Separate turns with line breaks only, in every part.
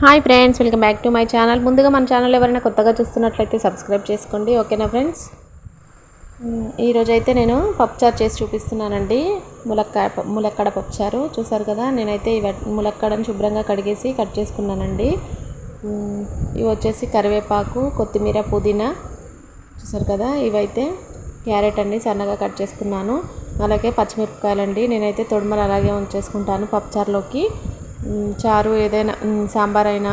Hi friends welcome back to my channel. ముందుగా మన channel ఎవరైనా కొత్తగా చూస్తున్నట్లయితే సబ్స్క్రైబ్ చేసుకోండి ఓకేనా ఫ్రెండ్స్? ఈరోజు అయితే నేను పప్పుచారు చేసి చూపిస్తున్నానండి. ములక్కాయ ములక్కడ పప్పుచారు. చూసారు కదా నేనైతే ఈ ములక్కడని శుభ్రంగా కడిగేసి కట్ చేసుకున్నానండి. ఇవి వచ్చేసి కరివేపాకు కొత్తిమీర పుదీనా. చూసారు కదా ఇవైతే క్యారెట్ అండి సన్నగా కట్ చేసుకున్నాను. అలాగే పచ్చిమిరపకాయలండి. నేనైతే తొడుమలు అలాగే ఉంచేసుకుంటాను పప్పుచారులోకి. చారు ఏదైనా సాంబార్ అయినా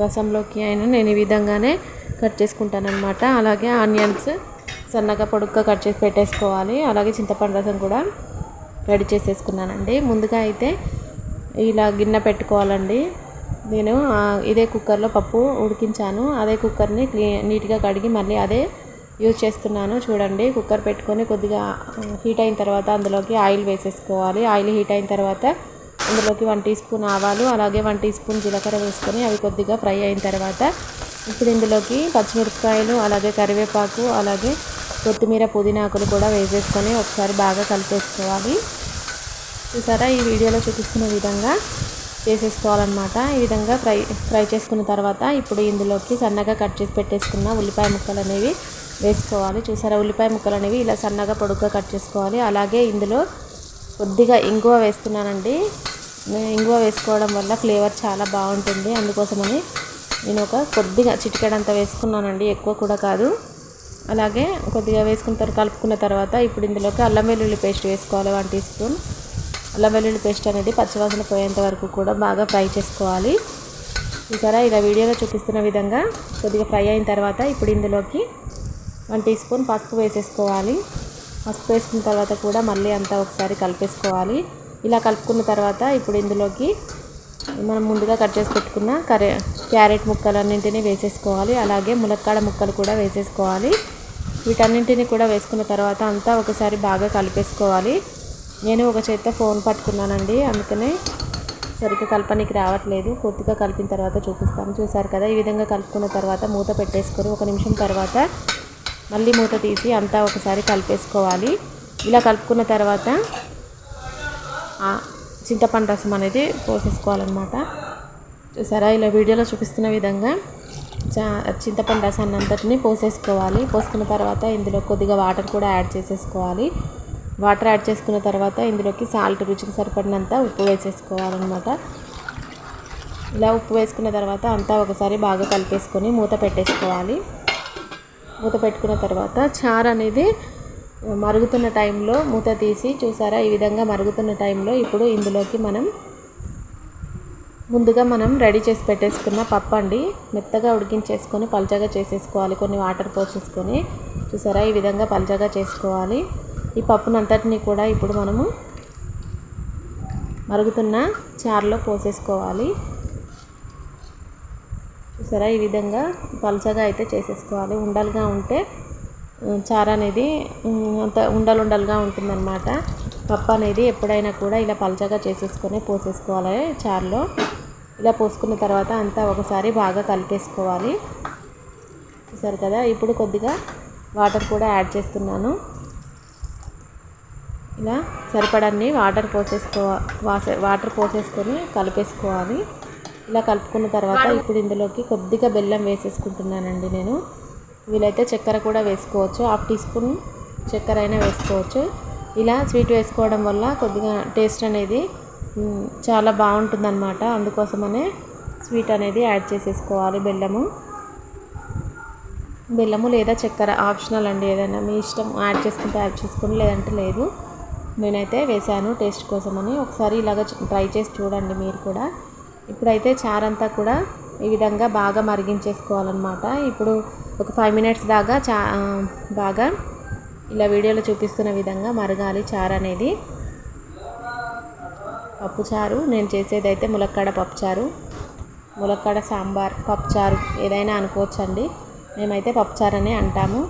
రసంలోకి అయినా నేను ఈ విధంగానే కట్ చేసుకుంటాను అనమాట అలాగే ఆనియన్స్ సన్నగా పొడుగ్గా కట్ చేసి పెట్టేసుకోవాలి. అలాగే చింతపండు రసం కూడా రెడీ చేసేసుకున్నానండి. ముందుగా అయితే ఇలా గిన్నె పెట్టుకోవాలండి. నేను ఇదే కుక్కర్లో పప్పు ఉడికించాను. అదే కుక్కర్ని నీట్గా కడిగి మళ్ళీ అదే యూజ్ చేస్తున్నాను. చూడండి కుక్కర్ పెట్టుకొని కొద్దిగా హీట్ అయిన తర్వాత అందులోకి ఆయిల్ వేసేసుకోవాలి. ఆయిల్ హీట్ అయిన తర్వాత ఇందులోకి వన్ టీ స్పూన్ ఆవాలు అలాగే వన్ టీ స్పూన్ జీలకర్ర వేసుకొని అవి కొద్దిగా ఫ్రై అయిన తర్వాత ఇప్పుడు ఇందులోకి పచ్చిమిరపకాయలు అలాగే కరివేపాకు అలాగే కొత్తిమీర పుదీనా ఆకులు కూడా వేసేసుకొని ఒకసారి బాగా కలిపేసుకోవాలి. చూసారా? ఈ వీడియోలో చూపిస్తున్న విధంగా చేసేసుకోవాలన్నమాట. ఈ విధంగా ఫ్రై ఫ్రై చేసుకున్న తర్వాత ఇప్పుడు ఇందులోకి సన్నగా కట్ చేసి పెట్టేసుకున్న ఉల్లిపాయ ముక్కలు అనేవి వేసుకోవాలి. చూసారా? ఉల్లిపాయ ముక్కలు అనేవి ఇలా సన్నగా పొడుగ్గా కట్ చేసుకోవాలి. అలాగే ఇందులో కొద్దిగా ఇంగువ వేస్తున్నానండి. ఇంగువ వేసుకోవడం వల్ల ఫ్లేవర్ చాలా బాగుంటుంది. అందుకోసమని నేను ఒక కొద్దిగా చిటికెడంత వేసుకున్నానండి. ఎక్కువ కూడా కాదు. అలాగే కొద్దిగా వేసుకున్న తర్వాత కలుపుకున్న తర్వాత ఇప్పుడు ఇందులోకి అల్లం వెల్లుల్లి పేస్ట్ వేసుకోవాలి. One teaspoon. అల్లం వెల్లుల్లి పేస్ట్ అనేది పచ్చివాసన పోయేంత వరకు కూడా బాగా ఫ్రై చేసుకోవాలి. చూసారా? ఇలా వీడియోలో చూపిస్తున్న విధంగా కొద్దిగా ఫ్రై అయిన తర్వాత ఇప్పుడు ఇందులోకి వన్ టీ స్పూన్ పసుపు వేసేసుకోవాలి. పసుపు వేసుకున్న తర్వాత కూడా మళ్ళీ అంతా ఒకసారి కలిపేసుకోవాలి. ఇలా కలుపుకున్న తర్వాత ఇప్పుడు ఇందులోకి మనం ముందుగా కట్ చేసి పెట్టుకున్న కరే క్యారెట్ ముక్కలన్నింటినీ వేసేసుకోవాలి. అలాగే ములక్కాడ ముక్కలు కూడా వేసేసుకోవాలి. వీటన్నింటినీ కూడా వేసుకున్న తర్వాత అంతా ఒకసారి బాగా కలిపేసుకోవాలి. నేను ఒక చేత ఫోన్ పట్టుకున్నానండి. అందుకనే సరిగ్గా కలపనికి రావట్లేదు. పూర్తిగా కలిపిన తర్వాత చూపిస్తాను. చూసారు కదా ఈ విధంగా కలుపుకున్న తర్వాత మూత పెట్టేసుకొని ఒక నిమిషం తర్వాత మళ్ళీ మూత తీసి అంతా ఒకసారి కలిపేసుకోవాలి. ఇలా కలుపుకున్న తర్వాత చింతపండు రసం అనేది పోసేసుకోవాలన్నమాట. చూసారా? ఇలా వీడియోలో చూపిస్తున్న విధంగా చా చింతపండు రసాన్ని అంతటిని పోసేసుకోవాలి. పోసుకున్న తర్వాత ఇందులో కొద్దిగా వాటర్ కూడా యాడ్ చేసేసుకోవాలి. వాటర్ యాడ్ చేసుకున్న తర్వాత ఇందులోకి సాల్ట్ రుచికి సరిపడినంత ఉప్పు వేసేసుకోవాలన్నమాట. ఇలా ఉప్పు వేసుకున్న తర్వాత అంతా ఒకసారి బాగా కలిపేసుకొని మూత పెట్టేసుకోవాలి. మూత పెట్టుకున్న తర్వాత చారు అనేది మరుగుతున్న టైంలో మూత తీసి చూసారా? ఈ విధంగా మరుగుతున్న టైంలో ఇప్పుడు ఇందులోకి మనం ముందుగా మనం రెడీ చేసి పెట్టేసుకున్న పప్పు అండి మెత్తగా ఉడికించేసుకొని పల్చగా చేసేసుకోవాలి. కొన్ని వాటర్ పోసేసుకొని చూసారా? ఈ విధంగా పల్చగా చేసుకోవాలి. ఈ పప్పునంతటిని కూడా ఇప్పుడు మనము మరుగుతున్న చారులో పోసేసుకోవాలి. చూసారా? ఈ విధంగా పల్చగా అయితే చేసేసుకోవాలి. ఉండలుగా ఉంటే చారు అనేది అంత ఉండలు ఉండలుగా ఉంటుందన్నమాట. పప్పు అనేది ఎప్పుడైనా కూడా ఇలా పలచగా చేసేసుకొని పోసేసుకోవాలి చారులో. ఇలా పోసుకున్న తర్వాత అంతా ఒకసారి బాగా కలిపేసుకోవాలి. చూసారు కదా ఇప్పుడు కొద్దిగా వాటర్ కూడా యాడ్ చేస్తున్నాను. ఇలా సరిపడన్ని వాటర్ పోసేసుకో వాటర్ పోసేసుకొని కలిపేసుకోవాలి. ఇలా కలుపుకున్న తర్వాత ఇప్పుడు ఇందులోకి కొద్దిగా బెల్లం వేసేసుకుంటున్నానండి నేను. వీలైతే చక్కెర కూడా వేసుకోవచ్చు. హాఫ్ టీ స్పూన్ చక్కెర అయినా వేసుకోవచ్చు. ఇలా స్వీట్ వేసుకోవడం వల్ల కొద్దిగా టేస్ట్ అనేది చాలా బాగుంటుందన్నమాట. అందుకోసమనే స్వీట్ అనేది యాడ్ చేసేసుకోవాలి బెల్లము. బెల్లము లేదా చక్కెర ఆప్షనల్ అండి. ఏదైనా మీ ఇష్టం యాడ్ చేసుకుంటే యాడ్ చేసుకుని లేదంటే లేదు. నేనైతే వేసాను టేస్ట్ కోసమని. ఒకసారి ఇలాగ ట్రై చేసి చూడండి మీరు కూడా. ఇప్పుడైతే చారంతా కూడా ఈ విధంగా బాగా మరిగించేసుకోవాలన్నమాట. ఇప్పుడు ఒక ఫైవ్ మినిట్స్ దాకా చా బాగా ఇలా వీడియోలో చూపిస్తున్న విధంగా మరగాలి చారు అనేది. పప్పుచారు నేను చేసేది అయితే ములక్కాడ పప్పుచారు ములక్కాడ సాంబార్ పప్పుచారు ఏదైనా అనుకోవచ్చండి. మేమైతే పప్పుచారు అనే అంటాము.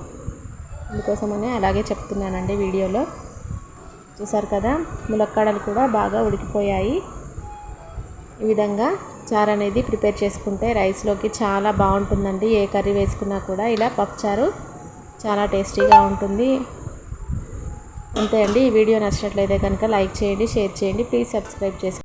అందుకోసమనే అలాగే చెప్తున్నానండి వీడియోలో. చూసారు కదా ములక్కాడలు కూడా బాగా ఉడికిపోయాయి. ఈ విధంగా చారు అనేది ప్రిపేర్ చేసుకుంటే రైస్లోకి చాలా బాగుంటుందండి. ఏ కర్రీ వేసుకున్నా కూడా ఇలా పప్పుచారు చాలా టేస్టీగా ఉంటుంది. అంతే అండి. ఈ వీడియో నచ్చినట్లయితే కనుక లైక్ చేయండి షేర్ చేయండి. ప్లీజ్ సబ్స్క్రైబ్ చేసుకోండి.